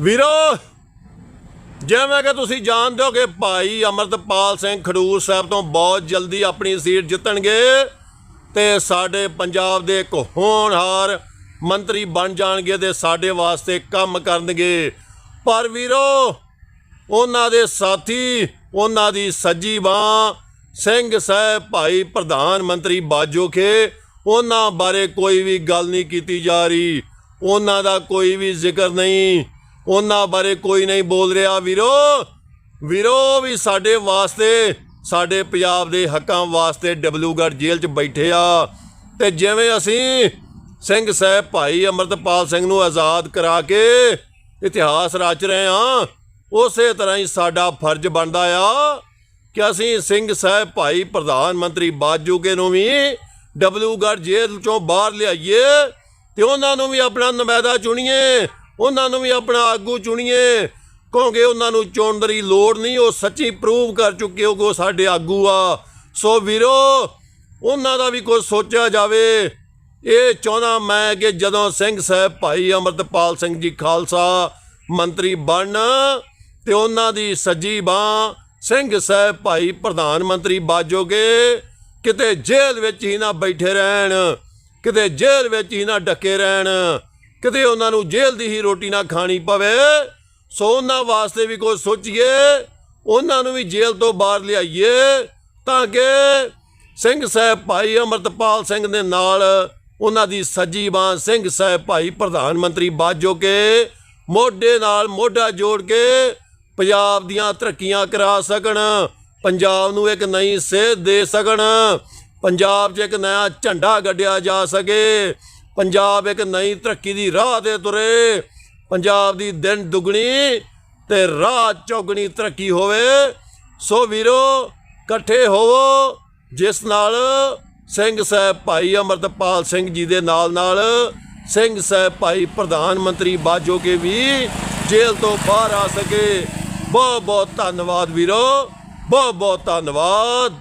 ਵੀਰੋ, ਜਿਵੇਂ ਕਿ ਤੁਸੀਂ ਜਾਣਦੇ ਹੋ ਕਿ ਭਾਈ ਅਮਰਤਪਾਲ ਸਿੰਘ ਖਡੂਰ ਸਾਹਿਬ ਤੋਂ ਬਹੁਤ ਜਲਦੀ ਆਪਣੀ ਸੀਟ ਜਿੱਤਣਗੇ ਤੇ ਸਾਡੇ ਪੰਜਾਬ ਦੇ ਇੱਕ ਹੋਣਹਾਰ ਮੰਤਰੀ ਬਣ ਜਾਣਗੇ ਤੇ ਸਾਡੇ ਵਾਸਤੇ ਕੰਮ ਕਰਨਗੇ। ਪਰ ਵੀਰੋ, ਉਹਨਾਂ ਦੇ ਸਾਥੀ, ਉਹਨਾਂ ਦੀ ਸੱਜੀ ਬਾਹ ਸਿੰਘ ਸਾਹਿਬ ਭਾਈ ਪ੍ਰਧਾਨ ਮੰਤਰੀ ਬਾਜੋਖੇ ਉਹਨਾਂ ਬਾਰੇ ਕੋਈ ਵੀ ਗੱਲ ਨਹੀਂ ਕੀਤੀ ਜਾ ਰਹੀ। ਉਹਨਾਂ ਦਾ ਕੋਈ ਵੀ ਜ਼ਿਕਰ ਨਹੀਂ। ਉਹਨਾਂ ਬਾਰੇ ਕੋਈ ਨਹੀਂ ਬੋਲ ਰਿਹਾ। ਵੀਰੋ ਵੀਰੋ ਵੀ ਸਾਡੇ ਵਾਸਤੇ, ਸਾਡੇ ਪੰਜਾਬ ਦੇ ਹੱਕਾਂ ਵਾਸਤੇ ਡਬਲੂਗੜ੍ਹ ਜੇਲ੍ਹ 'ਚ ਬੈਠੇ ਆ। ਤੇ ਜਿਵੇਂ ਅਸੀਂ ਸਿੰਘ ਸਾਹਿਬ ਭਾਈ ਅਮਰਤਪਾਲ ਸਿੰਘ ਨੂੰ ਆਜ਼ਾਦ ਕਰਾ ਕੇ ਇਤਿਹਾਸ ਰਚ ਰਹੇ ਆ, ਉਸੇ ਤਰ੍ਹਾਂ ਹੀ ਸਾਡਾ ਫਰਜ਼ ਬਣਦਾ ਆ ਕਿ ਅਸੀਂ ਸਿੰਘ ਸਾਹਿਬ ਭਾਈ ਪ੍ਰਧਾਨ ਮੰਤਰੀ ਬਾਜੂਕੇ ਨੂੰ ਵੀ ਡਬਲੂਗੜ੍ਹ ਜੇਲ੍ਹ ਚੋਂ ਬਾਹਰ ਲਿਆਈਏ ਤੇ ਉਹਨਾਂ ਨੂੰ ਵੀ ਆਪਣਾ ਨੁਮਾਇੰਦਾ ਚੁਣੀਏ। ਉਹਨਾਂ ਨੂੰ ਵੀ ਆਪਣਾ ਆਗੂ ਚੁਣੀਏ। ਕਿਉਂਕਿ ਉਹਨਾਂ ਨੂੰ ਚੁਣਨ ਦੀ ਲੋੜ ਨਹੀਂ, ਉਹ ਸੱਚੀ ਪ੍ਰੂਵ ਕਰ ਚੁੱਕੇ ਹੋ ਕਿ ਉਹ ਸਾਡੇ ਆਗੂ ਆ। ਸੋ ਵੀਰੋ, ਉਹਨਾਂ ਦਾ ਵੀ ਕੁਝ ਸੋਚਿਆ ਜਾਵੇ। ਇਹ ਚਾਹੁੰਦਾ ਮੈਂ ਕਿ ਜਦੋਂ ਸਿੰਘ ਸਾਹਿਬ ਭਾਈ ਅਮਰਤਪਾਲ ਸਿੰਘ ਜੀ ਖਾਲਸਾ ਮੰਤਰੀ ਬਣ ਤੇ ਉਹਨਾਂ ਦੀ ਸੱਜੀ ਬਾਹ ਸਿੰਘ ਸਾਹਿਬ ਭਾਈ ਪ੍ਰਧਾਨ ਮੰਤਰੀ ਬਾਜੋਗੇ, ਕਿਤੇ ਜੇਲ੍ਹ ਵਿੱਚ ਹੀ ਨਾ ਬੈਠੇ ਰਹਿਣ, ਕਿਤੇ ਜੇਲ੍ਹ ਵਿੱਚ ਹੀ ਨਾ ਡੱਕੇ ਰਹਿਣ। ਕਿਤੇ ਉਹਨਾਂ ਨੂੰ ਜੇਲ੍ਹ ਦੀ ਹੀ ਰੋਟੀ ਨਾ ਖਾਣੀ ਪਵੇ, ਸੋ ਉਹਨਾਂ ਵਾਸਤੇ ਵੀ ਕੋਈ ਸੋਚੀਏ, ਉਹਨਾਂ ਨੂੰ ਵੀ ਜੇਲ੍ਹ ਤੋਂ ਬਾਹਰ ਲਿਆਈਏ, ਤਾਂ ਕਿ ਸਿੰਘ ਸਾਹਿਬ ਭਾਈ ਅਮਰਤਪਾਲ ਸਿੰਘ ਦੇ ਨਾਲ ਉਹਨਾਂ ਦੀ ਸੱਜੀ ਬਾਹ ਸਿੰਘ ਸਾਹਿਬ ਭਾਈ ਪ੍ਰਧਾਨ ਮੰਤਰੀ ਬਾਜੋ ਕੇ, ਮੋਢੇ ਨਾਲ ਮੋਢਾ ਜੋੜ ਕੇ ਪੰਜਾਬ ਦੀਆਂ ਤਰੱਕੀਆਂ ਕਰਾ ਸਕਣ, ਪੰਜਾਬ ਨੂੰ ਇੱਕ ਨਈ ਸੇਧ ਦੇ ਸਕਣ, ਪੰਜਾਬ 'ਚ ਇੱਕ ਨਵਾਂ ਝੰਡਾ ਗੱਡਿਆ ਜਾ ਸਕੇ। ਪੰਜਾਬ ਇੱਕ ਨਈ ਤਰੱਕੀ ਦੀ ਰਾਹ ਤੇ ਤੁਰੇ। ਪੰਜਾਬ ਦੀ ਦਿਨ ਦੁਗਣੀ ਤੇ ਰਾਹ ਚੌਗਣੀ ਤਰੱਕੀ ਹੋਵੇ। ਸੋ ਵੀਰੋ, ਇਕੱਠੇ ਹੋਵੋ। ਜਿਸ ਨਾਲ ਸਿੰਘ ਸਾਹਿਬ ਭਾਈ ਅਮਰਤਪਾਲ ਸਿੰਘ ਜੀ ਦੇ ਨਾਲ ਨਾਲ ਸਿੰਘ ਸਾਹਿਬ ਭਾਈ ਪ੍ਰਧਾਨ ਮੰਤਰੀ ਬਾਜੋ ਕੇ ਵੀ ਜੇਲ੍ਹ ਤੋਂ ਬਾਹਰ ਆ ਸਕੇ। ਬਹੁਤ ਬਹੁਤ ਧੰਨਵਾਦ ਵੀਰੋ। ਬਹੁਤ ਬਹੁਤ ਧੰਨਵਾਦ।